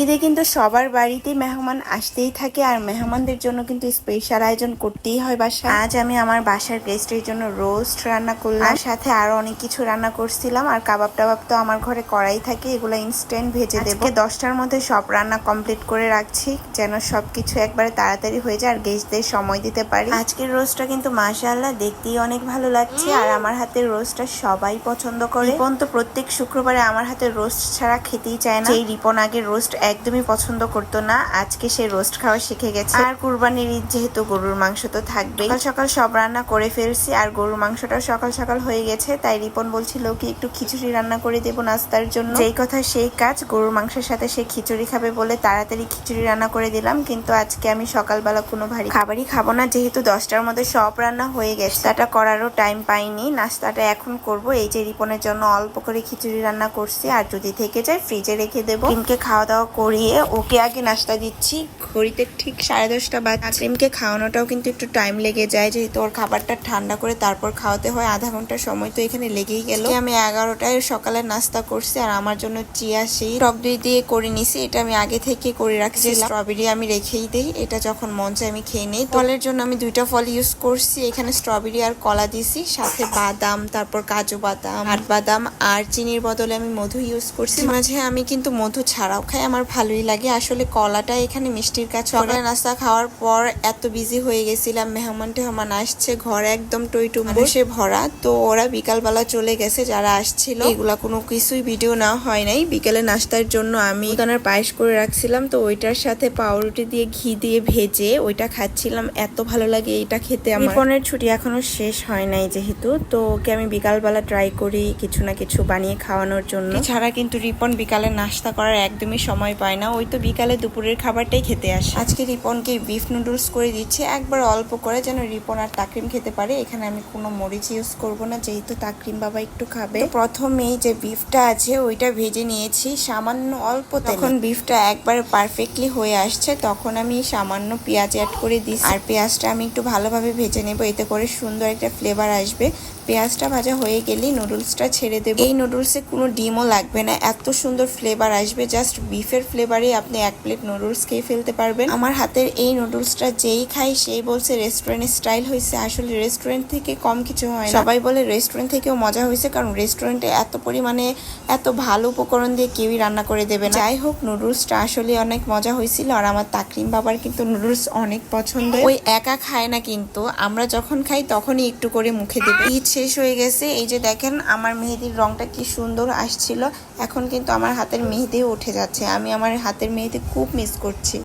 ঈদে কিন্তু সবার বাড়িতেই মেহমান আসতেই থাকে আর মেহমানদের জন্য কিন্তু স্পেশাল আয়োজন করতেই হয় বাসায়। আজ আমি আমার বাসার গেস্টের জন্য রোস্ট রান্না করলাম। আর সাথে আরও অনেক কিছু রান্না করছিলাম। আর কাবাব টাবাব তো আমার ঘরে করাই থাকে, এগুলো ইনস্ট্যান্ট ভেজে দেবো। দশটার মধ্যে সব রান্না কমপ্লিট করে রাখছি, যেন সবকিছু একবারে তাড়াতাড়ি হয়ে যায় আর গেস্টদের সময় দিতে পারি। আজকের রোস্টটা কিন্তু মাশাআল্লাহ দেখতেই অনেক ভালো লাগছে। আর আমার হাতের রোস্টটা সবাই পছন্দ করে। রিপন তো প্রত্যেক শুক্রবারে আমার হাতের রোস্ট ছাড়া খেতেই চায় না। এই রিপন আগে রোস্ট একদমই পছন্দ করতো না। আজকে সে রোস্ট খাওয়া শিখে গেছে। আর কুরবানির ঈদ যেহেতু গরুর মাংস তো থাকবে সকাল সকাল সব রান্না করে ফেলছি আর গরুর মাংসটা সকাল সকাল হয়ে গেছে। তাই রিপন বলছিল কি, একটু খিচুড়ি রান্না করে দেবো নাস্তার জন্য। যেই কথা সেই কাজ, গরুর মাংসের সাথে সে খিচুড়ি খাবে বলে তাড়াতাড়ি খিচুড়ি রান্না করে দিলাম। কিন্তু আজকে আমি সকালবেলা কোনো ভারী খাবারই খাব না। যেহেতু দশটার মধ্যে সব রান্না হয়ে গেছে। নাস্তাটা করারও টাইম পাইনি। নাস্তাটা এখন করব। এই যে রিপনের জন্য অল্প করে খিচুড়ি রান্না করছি। আর যদি থেকে যায় ফ্রিজে রেখে দেবো। ডিমকে খাওয়া দাওয়া করিয়ে ওকে আগে নাস্তা দিচ্ছি। ঘড়িতে ঠিক সাড়ে দশটা বাজে ডিমকে খাওয়ানোটাও কিন্তু একটু টাইম লেগে যায় যেহেতু ওর খাবারটা ঠান্ডা করে তারপর খাওয়াতে হয়। আধা ঘণ্টা সময় তো এখানে লেগেই গেল। আমি এগারোটায় সকালে নাস্তা করছি আর আমার জন্য চিয়া সেই টক দই দিয়ে করে নিছি। এটা আমি আগে থেকে করে রাখছি স্ট্রবেরি আমি রেখেই দিই এটা যখন মন চায় আমি খেয়ে নিই। ফলের জন্য আমি দুইটা ফল ইউজ করছি। এখানে স্ট্রবেরি আর কলা দিছি সাথে বাদাম তারপর কাজু বাদাম আট বাদাম আর চিনির বদলে আমি মধু ইউজ করছি। মাঝে আমি কিন্তু মধু ছাড়াও খাই। আমার ভালোই লাগে। আসলে কলাটা এখানে মিষ্টির কাছে সকালে নাস্তা খাওয়ার পর এত বিজি হয়ে গেছিলাম মেহমান টেহমান আসছে ঘর একদম টইটু বসে ভরা তো ওরা বিকালবেলা চলে গেছে যারা আসছিল। এগুলা কোনো কিছুই ভিডিও না হয় নাই। বিকেলে নাস্তার জন্য আমি দোকানের পায়েস করে রাখছিলাম তো ওইটার সাথে পাউরুটি দিয়ে ঘি দিয়ে ভেজে ওইটা খাচ্ছিলাম। এত ভালো লাগে এটা খেতে আমার। রিপনের ছুটি এখনও শেষ হয় নাই যেহেতু তো ওকে আমি বিকালবেলা ট্রাই করি কিছু না কিছু বানিয়ে খাওয়ানোর জন্য। ছাড়া কিন্তু রিপন বিকালে নাস্তা করার একদমই সময় পায় না ওই তো বিকালে দুপুরের খাবারটাই খেতে আসে। আজকে রিপনকে বিফ নুডলস করে দিচ্ছে একবার অল্প করে যেন রিপন আর তাকরিম খেতে পারে। এখানে আমি কোনো মরিচ ইউজ করব না যেহেতু তাকরিম বাবা একটু খাবে। প্রথমেই যে বিফটা আছে ওইটা ভেজে নিয়েছি সামান্য অল্প তখন বিফটা একবার পারফেক্টলি হয়ে আসছে তখন আমি সামান্য পেঁয়াজ অ্যাড করে দিই আর পেঁয়াজটা আমি একটু ভালোভাবে ভেজে নেব এতে করে সুন্দর একটা ফ্লেভার আসবে। পেঁয়াজটা ভাজা হয়ে গেলেই নুডলসটা ছেড়ে দেবো। এই নুডলসে কোনো ডিমও লাগবে না এত সুন্দর ফ্লেভার আসবে জাস্ট বিফের ফ্লেভারে আপনি এক প্লেট নুডলস খেয়ে ফেলতে পারবেন। আমার হাতের এই নুডলসটা যেই খাই সেই বলছে রেস্টুরেন্ট স্টাইল হয়েছে আসলে রেস্টুরেন্ট থেকে কম কিছু হয় সবাই বলে রেস্টুরেন্ট থেকেও মজা হয়েছে কারণ রেস্টুরেন্টে এত পরিমাণে এত ভালো উপকরণ দিয়ে কেউই রান্না করে দেবে না। যাই হোক নুডলসটা আসলে অনেক মজা হয়েছিল আর আমার তাকরিম বাবার কিন্তু নুডলস অনেক পছন্দ। ওই একা খায় না কিন্তু। আমরা যখন খাই তখনই একটু করে মুখে দেবে। ঈদ শেষ হয়ে গেছে। এই যে দেখেন, আমার মেহেদির রংটা কি সুন্দর আসছিল। এখন কিন্তু আমার হাতের মেহেদিও উঠে যাচ্ছে। আমি আমার হাতের মেয়েতে খুব মিস করছি।